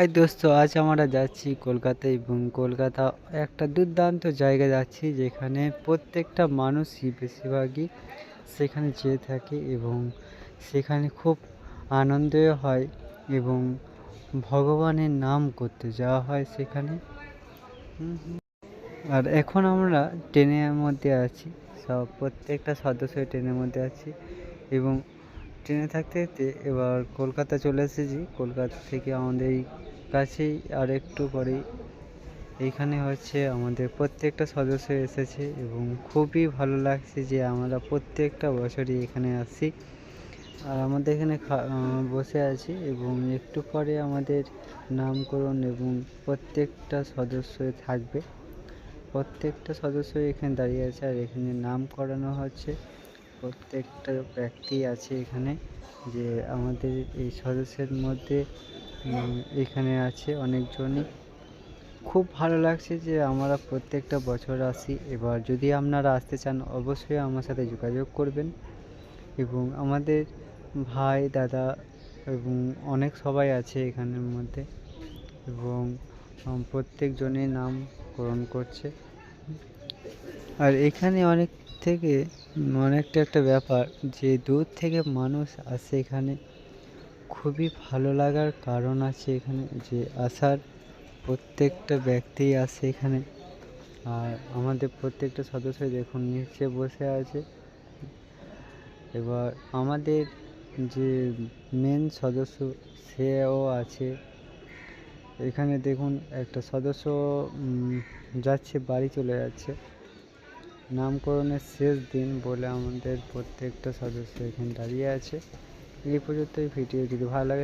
High দোস্ত, আজ আমরা যাচ্ছি কলকাতায় এবং কলকাতা একটা দুর্দান্ত জায়গা যাচ্ছি যেখানে প্রত্যেকটা মানুষই বেশিরভাগই সেখানে যেয়ে থাকে এবং সেখানে খুব আনন্দও হয় এবং ভগবানের নাম করতে যাওয়া হয় সেখানে। আর এখন আমরা ট্রেনের মধ্যে আছি, সব প্রত্যেকটা সদস্য ট্রেনের মধ্যে আছি এবং ট্রেনে থাকতে থাকতে এবার কলকাতা চলে এসেছি কলকাতা থেকে আমাদের কাছেই আর একটু পরেই। এইখানে হচ্ছে আমাদের প্রত্যেকটা সদস্য এসেছে এবং খুবই ভালো লাগছে যে আমরা প্রত্যেকটা বছরই এখানে আসি আর আমাদের এখানে বসে আছি এবং একটু পরে আমাদের নামকরণ এবং প্রত্যেকটা সদস্য থাকবে। প্রত্যেকটা সদস্য এখানে দাঁড়িয়ে আছে আর এখানে নাম করানো হচ্ছে। প্রত্যেকটা ব্যক্তি আছে এখানে যে আমাদের এই সদস্যের মধ্যে এখানে আছে অনেকজনই। খুব ভালো লাগছে যে আমরা প্রত্যেকটা বছর আসি। এবার যদি আপনারা আসতে চান, অবশ্যই আমার সাথে যোগাযোগ করবেন। এবং আমাদের ভাই, দাদা এবং অনেক সবাই আছে এখানের মধ্যে। এবং প্রত্যেকজনের নামকরণ করছে। আর এখানে অনেক থেকে অনেকটা একটা ব্যাপার যে দূর থেকে মানুষ আসে এখানে। খুবই ভালো লাগার কারণ আছে এখানে যে আসার প্রত্যেকটা ব্যক্তি আসে এখানে। আর আমাদের প্রত্যেকটা সদস্য দেখুন, নিচে বসে আছে। এবার আমাদের যে মেন সদস্য, সেও আছে। এখানে দেখুন, একটা সদস্য যাচ্ছে, বাড়ি চলে যাচ্ছে। নামকরণের শেষ দিন বলে আমাদের প্রত্যেকটা সদস্য এখানে দাঁড়িয়ে আছে। এই পর্যন্তই ভিডিও যদি ভালো লাগে